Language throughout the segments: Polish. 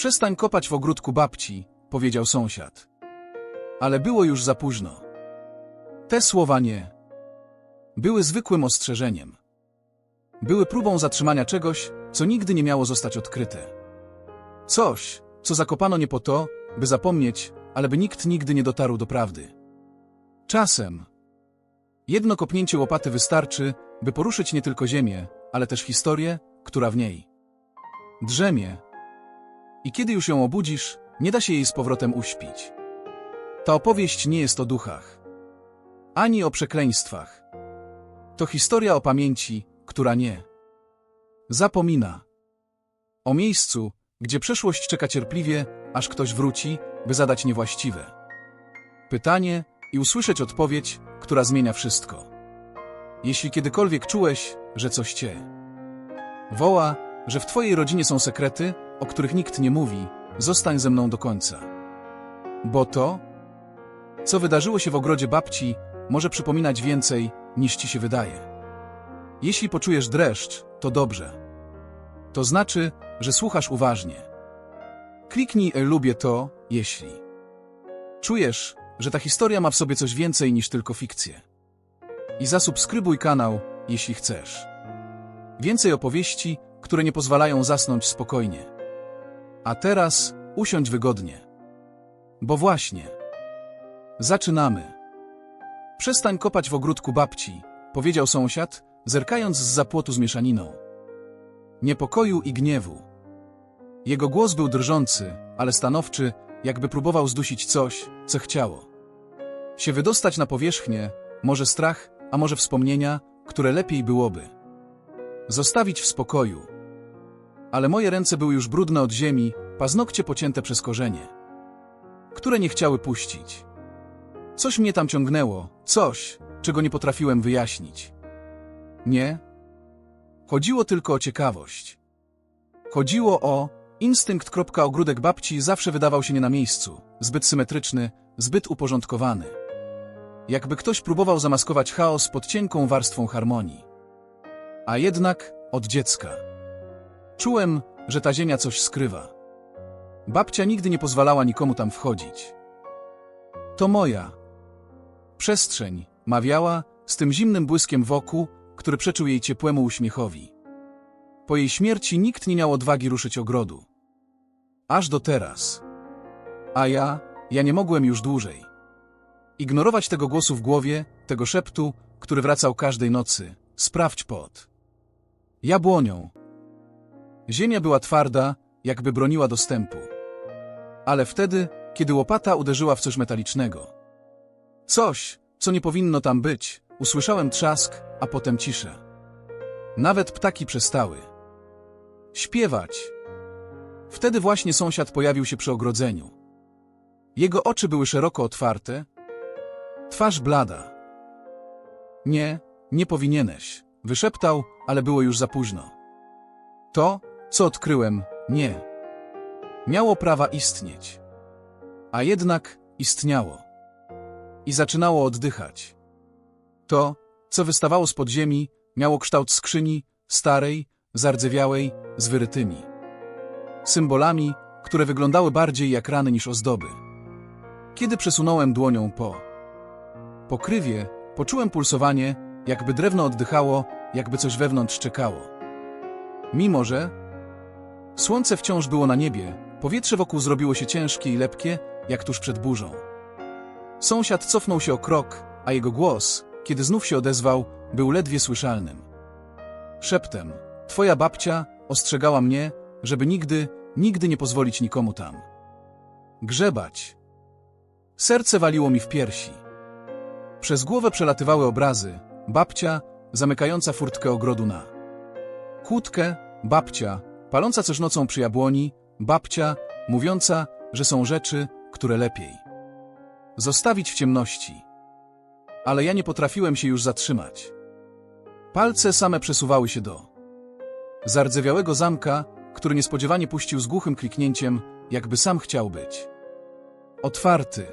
Przestań kopać w ogródku babci, powiedział sąsiad. Ale było już za późno. Te słowa nie. Były zwykłym ostrzeżeniem. Były próbą zatrzymania czegoś, co nigdy nie miało zostać odkryte. Coś, co zakopano nie po to, by zapomnieć, ale by nikt nigdy nie dotarł do prawdy. Czasem jedno kopnięcie łopaty wystarczy, by poruszyć nie tylko ziemię, ale też historię, która w niej drzemie. I kiedy już ją obudzisz, nie da się jej z powrotem uśpić. Ta opowieść nie jest o duchach, ani o przekleństwach. To historia o pamięci, która nie zapomina. O miejscu, gdzie przeszłość czeka cierpliwie, aż ktoś wróci, by zadać niewłaściwe pytanie i usłyszeć odpowiedź, która zmienia wszystko. Jeśli kiedykolwiek czułeś, że coś cię woła, że w twojej rodzinie są sekrety, o których nikt nie mówi, zostań ze mną do końca. Bo to, co wydarzyło się w ogrodzie babci, może przypominać więcej, niż ci się wydaje. Jeśli poczujesz dreszcz, to dobrze. To znaczy, że słuchasz uważnie. Kliknij e, lubię to, jeśli czujesz, że ta historia ma w sobie coś więcej niż tylko fikcję. I zasubskrybuj kanał, jeśli chcesz. Więcej opowieści, które nie pozwalają zasnąć spokojnie. A teraz usiądź wygodnie. Bo właśnie. Zaczynamy. Przestań kopać w ogródku babci, powiedział sąsiad, zerkając z zapłotu z mieszaniną. Niepokoju i gniewu. Jego głos był drżący, ale stanowczy, jakby próbował zdusić coś, co chciało. Się wydostać na powierzchnię, może strach, a może wspomnienia, które lepiej byłoby. Zostawić w spokoju. Ale moje ręce były już brudne od ziemi, paznokcie pocięte przez korzenie, które nie chciały puścić. Coś mnie tam ciągnęło, coś, czego nie potrafiłem wyjaśnić. Nie. Chodziło tylko o ciekawość. Chodziło o instynkt. Ogródek babci zawsze wydawał się nie na miejscu, zbyt symetryczny, zbyt uporządkowany. Jakby ktoś próbował zamaskować chaos pod cienką warstwą harmonii. A jednak od dziecka. Czułem, że ta ziemia coś skrywa. Babcia nigdy nie pozwalała nikomu tam wchodzić. To moja przestrzeń, mawiała, z tym zimnym błyskiem wokół, który przeczył jej ciepłemu uśmiechowi. Po jej śmierci nikt nie miał odwagi ruszyć ogrodu. Aż do teraz. A ja, ja nie mogłem już dłużej. Ignorować tego głosu w głowie, tego szeptu, który wracał każdej nocy. Sprawdź pod. Jabłonią. Ziemia była twarda, jakby broniła dostępu. Ale wtedy, kiedy łopata uderzyła w coś metalicznego. Coś, co nie powinno tam być, usłyszałem trzask, a potem ciszę. Nawet ptaki przestały śpiewać. Wtedy właśnie sąsiad pojawił się przy ogrodzeniu. Jego oczy były szeroko otwarte, twarz blada. Nie, nie powinieneś, wyszeptał, ale było już za późno. To, co odkryłem, nie. Miało prawa istnieć. A jednak istniało. I zaczynało oddychać. To, co wystawało z podziemi, miało kształt skrzyni, starej, zardzewiałej, z wyrytymi symbolami, które wyglądały bardziej jak rany niż ozdoby. Kiedy przesunąłem dłonią po pokrywie, poczułem pulsowanie, jakby drewno oddychało, jakby coś wewnątrz czekało. Mimo, że słońce wciąż było na niebie, powietrze wokół zrobiło się ciężkie i lepkie, jak tuż przed burzą. Sąsiad cofnął się o krok, a jego głos, kiedy znów się odezwał, był ledwie słyszalnym. Szeptem, twoja babcia ostrzegała mnie, żeby nigdy, nigdy nie pozwolić nikomu tam grzebać. Serce waliło mi w piersi. Przez głowę przelatywały obrazy, babcia, zamykająca furtkę ogrodu na kłódkę, babcia, paląca coś nocą przy jabłoni, babcia, mówiąca, że są rzeczy, które lepiej zostawić w ciemności. Ale ja nie potrafiłem się już zatrzymać. Palce same przesuwały się do zardzewiałego zamka, który niespodziewanie puścił z głuchym kliknięciem, jakby sam chciał być. Otwarty.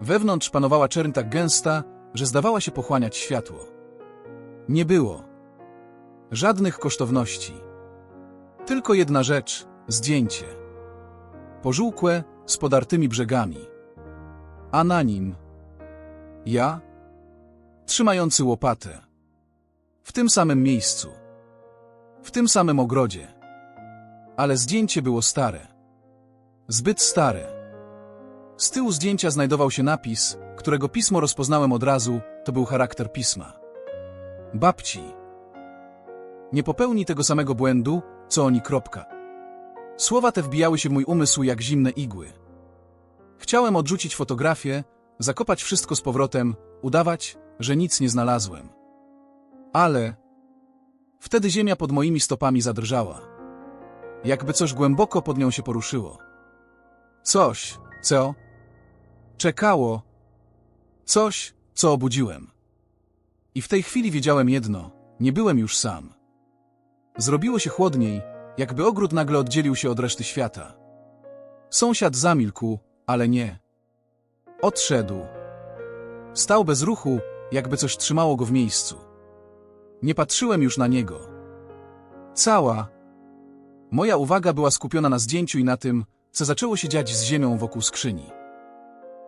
Wewnątrz panowała czerń tak gęsta, że zdawała się pochłaniać światło. Nie było. Żadnych kosztowności. Tylko jedna rzecz – zdjęcie. pożółkłe, z podartymi brzegami. A na nim ja, trzymający łopatę. W tym samym miejscu. W tym samym ogrodzie. Ale zdjęcie było stare. Zbyt stare. Z tyłu zdjęcia znajdował się napis, którego pismo rozpoznałem od razu, to był charakter pisma. Babci. Nie popełni tego samego błędu, co oni. Kropka. Słowa te wbijały się w mój umysł jak zimne igły. Chciałem odrzucić fotografię, zakopać wszystko z powrotem, udawać, że nic nie znalazłem. Ale wtedy ziemia pod moimi stopami zadrżała. Jakby coś głęboko pod nią się poruszyło. Coś, co czekało, coś, co obudziłem. I w tej chwili wiedziałem jedno, nie byłem już sam. Zrobiło się chłodniej, jakby ogród nagle oddzielił się od reszty świata. Sąsiad zamilkł, ale nie. Odszedł. Stał bez ruchu, jakby coś trzymało go w miejscu. Nie patrzyłem już na niego. Cała moja uwaga była skupiona na zdjęciu i na tym, co zaczęło się dziać z ziemią wokół skrzyni.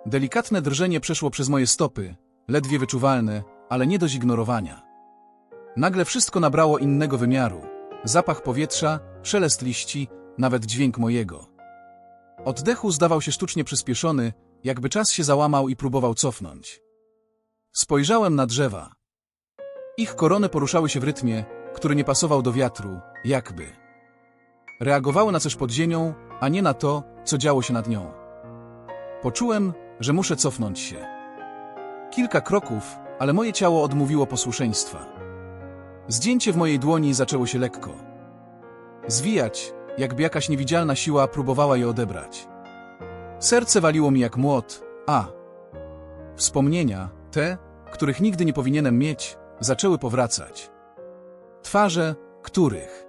Delikatne drżenie przeszło przez moje stopy, ledwie wyczuwalne, ale nie do zignorowania. Nagle wszystko nabrało innego wymiaru. Zapach powietrza, szelest liści, nawet dźwięk mojego. Oddechu zdawał się sztucznie przyspieszony, jakby czas się załamał i próbował cofnąć. Spojrzałem na drzewa. Ich korony poruszały się w rytmie, który nie pasował do wiatru, jakby. Reagowały na coś pod ziemią, a nie na to, co działo się nad nią. Poczułem, że muszę cofnąć się. Kilka kroków, ale moje ciało odmówiło posłuszeństwa. Zdjęcie w mojej dłoni zaczęło się lekko. Zwijać, jakby jakaś niewidzialna siła próbowała je odebrać. Serce waliło mi jak młot, a wspomnienia, te, których nigdy nie powinienem mieć, zaczęły powracać. Twarze, których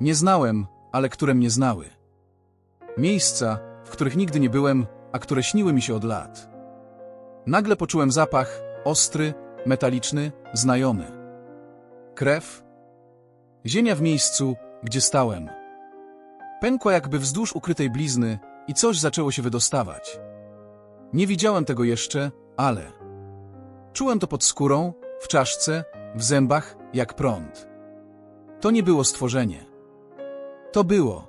nie znałem, ale które mnie znały. Miejsca, w których nigdy nie byłem, a które śniły mi się od lat. Nagle poczułem zapach, ostry, metaliczny, znajomy. Krew. Ziemia w miejscu, gdzie stałem. Pękła jakby wzdłuż ukrytej blizny i coś zaczęło się wydostawać. Nie widziałem tego jeszcze, ale czułem to pod skórą, w czaszce, w zębach, jak prąd. To nie było stworzenie. To było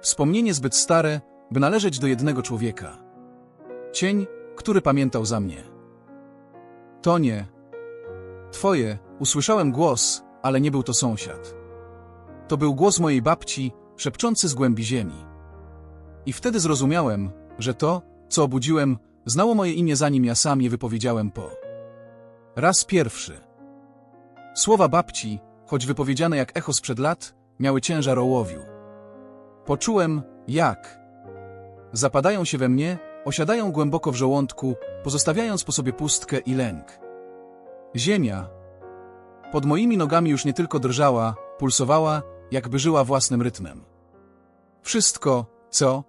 wspomnienie zbyt stare, by należeć do jednego człowieka. Cień, który pamiętał za mnie. To nie. Twoje, usłyszałem głos, ale nie był to sąsiad. To był głos mojej babci, szepczący z głębi ziemi. I wtedy zrozumiałem, że to, co obudziłem, znało moje imię zanim ja sam je wypowiedziałem po. Raz pierwszy. Słowa babci, choć wypowiedziane jak echo sprzed lat, miały ciężar ołowiu. Poczułem, jak zapadają się we mnie, osiadają głęboko w żołądku, pozostawiając po sobie pustkę i lęk. Ziemia pod moimi nogami już nie tylko drżała, pulsowała, jakby żyła własnym rytmem. Wszystko, co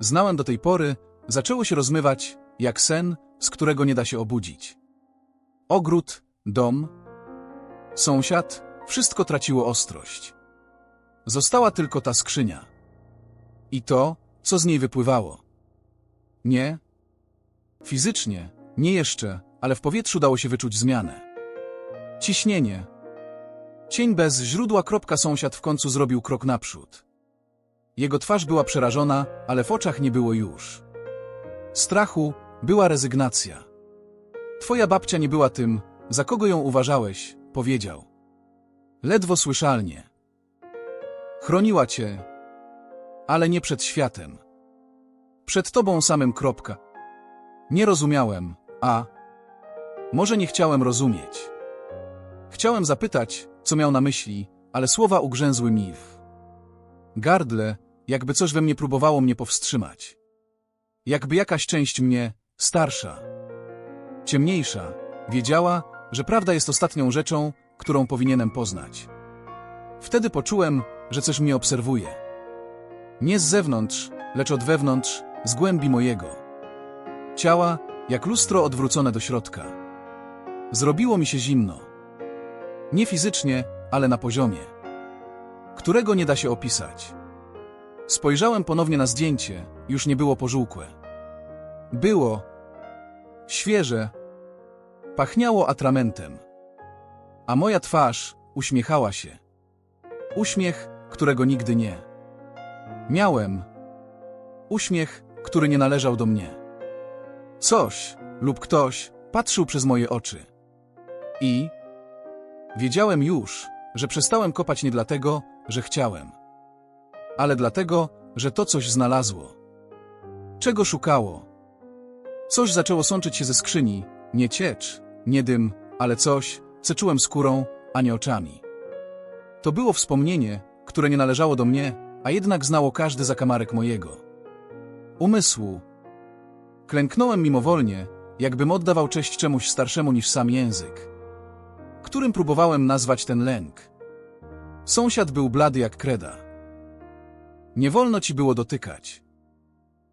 znałem do tej pory, zaczęło się rozmywać, jak sen, z którego nie da się obudzić. Ogród, dom, sąsiad, wszystko traciło ostrość. Została tylko ta skrzynia. I to, co z niej wypływało. Nie. Fizycznie, nie jeszcze, ale w powietrzu dało się wyczuć zmianę. Ciśnienie. Cień bez źródła. Sąsiad w końcu zrobił krok naprzód. Jego twarz była przerażona, ale w oczach nie było już. Strachu była rezygnacja. Twoja babcia nie była tym, za kogo ją uważałeś, powiedział. Ledwo słyszalnie. Chroniła cię, ale nie przed światem. Przed tobą samym kropka. Nie rozumiałem, a może nie chciałem rozumieć. Chciałem zapytać, co miał na myśli, ale słowa ugrzęzły mi w gardle, jakby coś we mnie próbowało mnie powstrzymać. Jakby jakaś część mnie, starsza, ciemniejsza, wiedziała, że prawda jest ostatnią rzeczą, którą powinienem poznać. Wtedy poczułem, że coś mnie obserwuje. Nie z zewnątrz, lecz od wewnątrz, z głębi mojego. Ciała, jak lustro odwrócone do środka. Zrobiło mi się zimno. Nie fizycznie, ale na poziomie, którego nie da się opisać. Spojrzałem ponownie na zdjęcie, już nie było pożółkłe. Było świeże, pachniało atramentem, a moja twarz uśmiechała się. Uśmiech, którego nigdy nie. Miałem uśmiech, który nie należał do mnie. Coś lub ktoś patrzył przez moje oczy. I wiedziałem już, że przestałem kopać nie dlatego, że chciałem, ale dlatego, że to coś znalazło. Czego szukało? Coś zaczęło sączyć się ze skrzyni, nie ciecz, nie dym, ale coś, co czułem skórą, a nie oczami. To było wspomnienie, które nie należało do mnie, a jednak znało każdy zakamarek mojego. Umysłu. Klęknąłem mimowolnie, jakbym oddawał cześć czemuś starszemu niż sam język, którym próbowałem nazwać ten lęk. Sąsiad był blady jak kreda. Nie wolno ci było dotykać.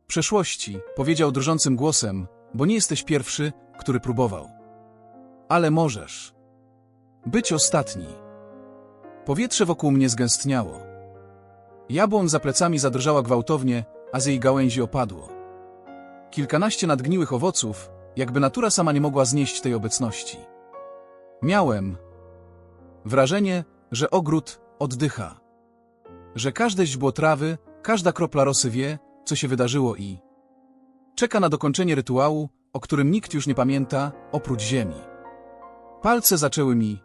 Przeszłości, powiedział drżącym głosem, bo nie jesteś pierwszy, który próbował. Ale możesz. Być ostatni. Powietrze wokół mnie zgęstniało. Jabłon za plecami zadrżała gwałtownie, a z jej gałęzi opadło. Kilkanaście nadgniłych owoców, jakby natura sama nie mogła znieść tej obecności. Miałem wrażenie, że ogród oddycha, że każde źdźbło trawy, każda kropla rosy wie, co się wydarzyło i czeka na dokończenie rytuału, o którym nikt już nie pamięta, oprócz ziemi. Palce zaczęły mi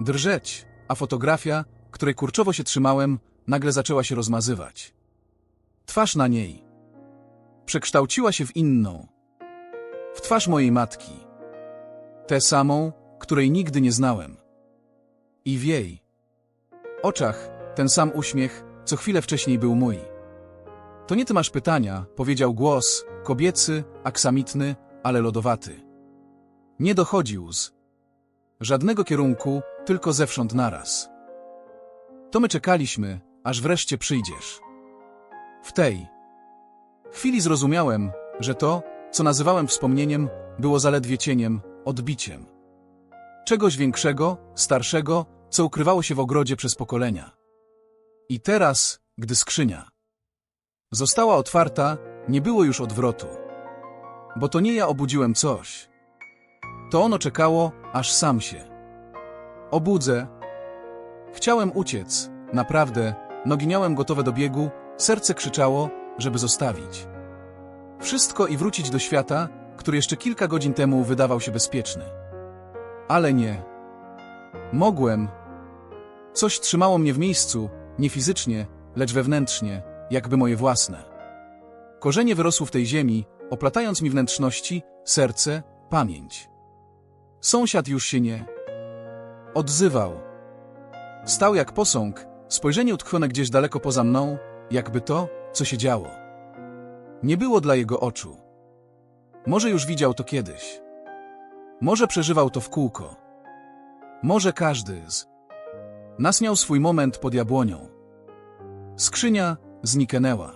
drżeć, a fotografia, której kurczowo się trzymałem, nagle zaczęła się rozmazywać. Twarz na niej przekształciła się w inną. W twarz mojej matki. Tę samą, której nigdy nie znałem. I w jej oczach ten sam uśmiech, co chwilę wcześniej był mój. To nie ty masz pytania, powiedział głos, kobiecy, aksamitny, ale lodowaty. Nie dochodził z żadnego kierunku, tylko zewsząd naraz. To my czekaliśmy, aż wreszcie przyjdziesz. W tej chwili zrozumiałem, że to, co nazywałem wspomnieniem, było zaledwie cieniem, odbiciem. Czegoś większego, starszego, co ukrywało się w ogrodzie przez pokolenia. I teraz, gdy skrzynia została otwarta, nie było już odwrotu. Bo to nie ja obudziłem coś. To ono czekało, aż sam się obudzę. Chciałem uciec, naprawdę, nogi miałem gotowe do biegu, serce krzyczało, żeby zostawić. Wszystko i wrócić do świata, który jeszcze kilka godzin temu wydawał się bezpieczny. Ale nie. Mogłem. Coś trzymało mnie w miejscu, nie fizycznie, lecz wewnętrznie, jakby moje własne. Korzenie wyrosły w tej ziemi, oplatając mi wnętrzności, serce, pamięć. Sąsiad już się nie odzywał. Stał jak posąg, spojrzenie utkwione gdzieś daleko poza mną, jakby to, co się działo. Nie było dla jego oczu. Może już widział to kiedyś. Może przeżywał to w kółko. Może każdy z nas miał swój moment pod jabłonią. Skrzynia zniknęła.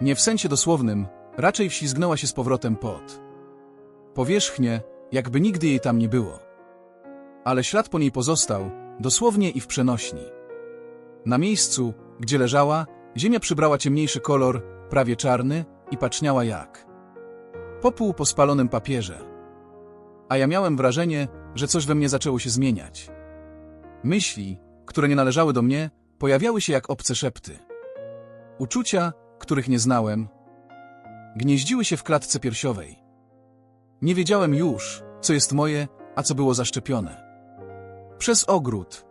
Nie w sensie dosłownym, raczej wślizgnęła się z powrotem pod powierzchnię, jakby nigdy jej tam nie było. Ale ślad po niej pozostał, dosłownie i w przenośni. Na miejscu, gdzie leżała, ziemia przybrała ciemniejszy kolor, prawie czarny, i paczniała jak popół po spalonym papierze. A ja miałem wrażenie, że coś we mnie zaczęło się zmieniać. Myśli, które nie należały do mnie, pojawiały się jak obce szepty. Uczucia, których nie znałem, gnieździły się w klatce piersiowej. Nie wiedziałem już, co jest moje, a co było zaszczepione. Przez ogród.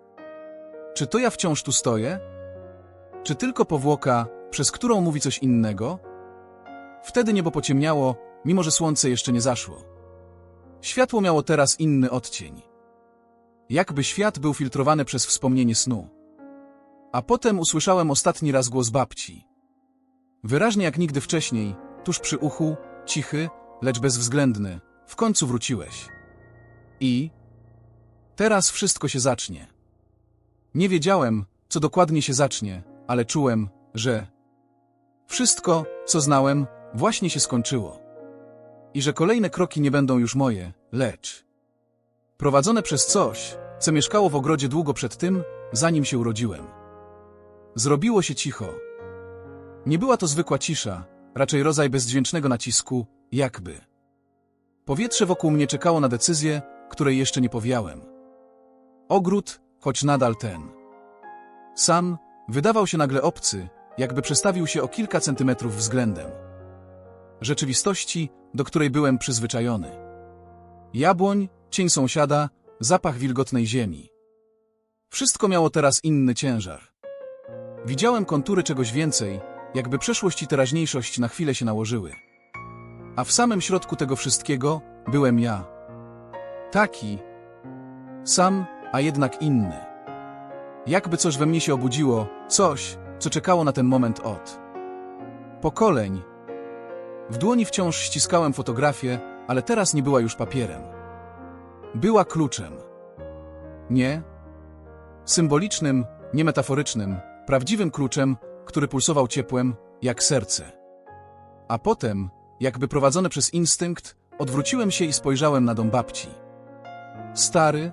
Czy to ja wciąż tu stoję? Czy tylko powłoka, przez którą mówi coś innego? Wtedy niebo pociemniało, mimo że słońce jeszcze nie zaszło. Światło miało teraz inny odcień. Jakby świat był filtrowany przez wspomnienie snu. A potem usłyszałem ostatni raz głos babci. Wyraźnie jak nigdy wcześniej, tuż przy uchu, cichy, lecz bezwzględny, w końcu wróciłeś. I teraz wszystko się zacznie. Nie wiedziałem, co dokładnie się zacznie, ale czułem, że wszystko, co znałem, właśnie się skończyło. I że kolejne kroki nie będą już moje, lecz prowadzone przez coś, co mieszkało w ogrodzie długo przed tym, zanim się urodziłem. Zrobiło się cicho. Nie była to zwykła cisza, raczej rodzaj bezdźwięcznego nacisku, jakby. Powietrze wokół mnie czekało na decyzję, której jeszcze nie powiałem. Ogród, choć nadal ten. Sam wydawał się nagle obcy, jakby przestawił się o kilka centymetrów względem. Rzeczywistości, do której byłem przyzwyczajony. Jabłoń, cień sąsiada, zapach wilgotnej ziemi. Wszystko miało teraz inny ciężar. Widziałem kontury czegoś więcej, jakby przeszłość i teraźniejszość na chwilę się nałożyły. A w samym środku tego wszystkiego byłem ja. Taki, sam, a jednak inny. Jakby coś we mnie się obudziło, coś, co czekało na ten moment od pokoleń. W dłoni wciąż ściskałem fotografię, ale teraz nie była już papierem. Była kluczem. Nie symbolicznym, nie metaforycznym, prawdziwym kluczem, który pulsował ciepłem, jak serce. A potem, jakby prowadzony przez instynkt, odwróciłem się i spojrzałem na dom babci. Stary,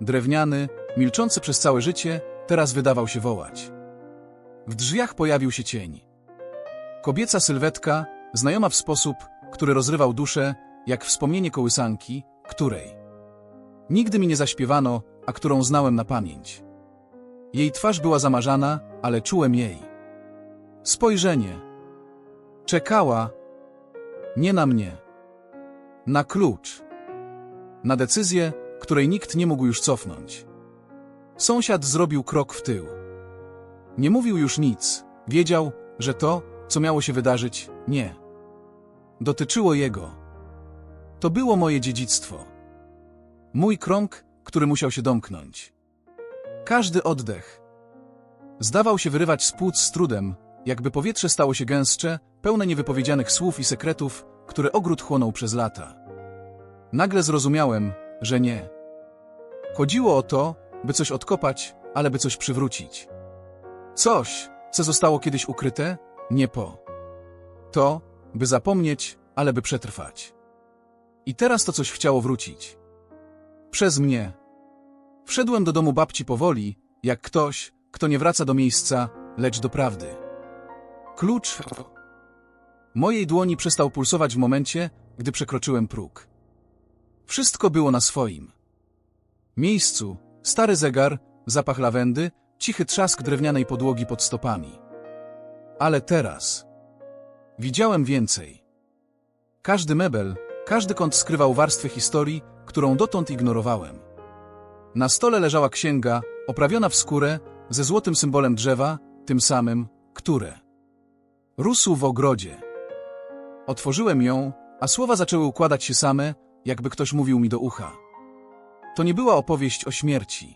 drewniany, milczący przez całe życie, teraz wydawał się wołać. W drzwiach pojawił się cień. Kobieca sylwetka, znajoma w sposób, który rozrywał duszę, jak wspomnienie kołysanki, której nigdy mi nie zaśpiewano, a którą znałem na pamięć. Jej twarz była zamarzana, ale czułem jej. Spojrzenie. Czekała. Nie na mnie. Na klucz. Na decyzję, której nikt nie mógł już cofnąć. Sąsiad zrobił krok w tył. Nie mówił już nic. Wiedział, że to, co miało się wydarzyć, nie. Dotyczyło jego. To było moje dziedzictwo. Mój krąg, który musiał się domknąć. Każdy oddech. Zdawał się wyrywać z płuc z trudem, jakby powietrze stało się gęstsze, pełne niewypowiedzianych słów i sekretów, które ogród chłonął przez lata. Nagle zrozumiałem, że nie. Chodziło o to, by coś odkopać, ale by coś przywrócić. Coś, co zostało kiedyś ukryte, nie po. To, by zapomnieć, ale by przetrwać. I teraz to coś chciało wrócić. Przez mnie. Wszedłem do domu babci powoli, jak ktoś, kto nie wraca do miejsca, lecz do prawdy. Klucz mojej dłoni przestał pulsować w momencie, gdy przekroczyłem próg. Wszystko było na swoim. Miejscu, stary zegar, zapach lawendy, cichy trzask drewnianej podłogi pod stopami. Ale teraz widziałem więcej. Każdy mebel, każdy kąt skrywał warstwę historii, którą dotąd ignorowałem. Na stole leżała księga, oprawiona w skórę, ze złotym symbolem drzewa, tym samym, które rósł w ogrodzie. Otworzyłem ją, a słowa zaczęły układać się same, jakby ktoś mówił mi do ucha. To nie była opowieść o śmierci.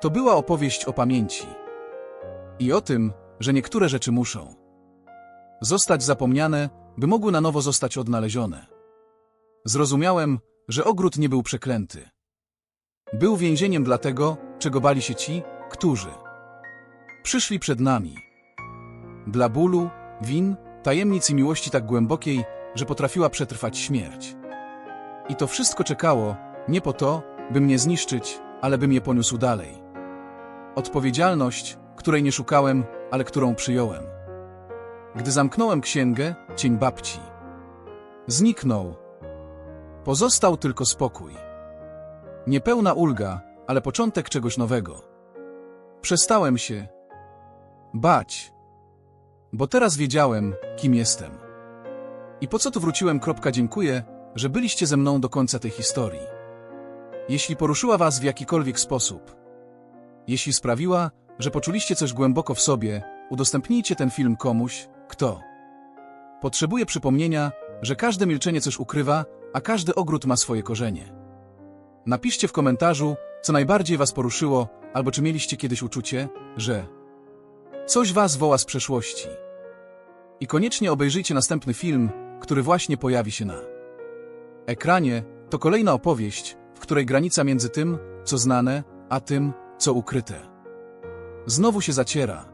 To była opowieść o pamięci. I o tym, że niektóre rzeczy muszą zostać zapomniane, by mogły na nowo zostać odnalezione. Zrozumiałem, że ogród nie był przeklęty. Był więzieniem dla tego, czego bali się ci, którzy przyszli przed nami. Dla bólu, win, tajemnic i miłości tak głębokiej, że potrafiła przetrwać śmierć. I to wszystko czekało, nie po to, by mnie zniszczyć, ale bym je poniósł dalej. Odpowiedzialność, której nie szukałem, ale którą przyjąłem. Gdy zamknąłem księgę, cień babci zniknął. Pozostał tylko spokój. Niepełna ulga, ale początek czegoś nowego. Przestałem się bać, bo teraz wiedziałem, kim jestem. I po co tu wróciłem? Kropka dziękuję, że byliście ze mną do końca tej historii. Jeśli poruszyła was w jakikolwiek sposób, jeśli sprawiła, że poczuliście coś głęboko w sobie, udostępnijcie ten film komuś, kto potrzebuje przypomnienia, że każde milczenie coś ukrywa, a każdy ogród ma swoje korzenie. Napiszcie w komentarzu, co najbardziej was poruszyło, albo czy mieliście kiedyś uczucie, że coś was woła z przeszłości. I koniecznie obejrzyjcie następny film, który właśnie pojawi się na ekranie. To kolejna opowieść, w której granica między tym, co znane, a tym, co ukryte, znowu się zaciera.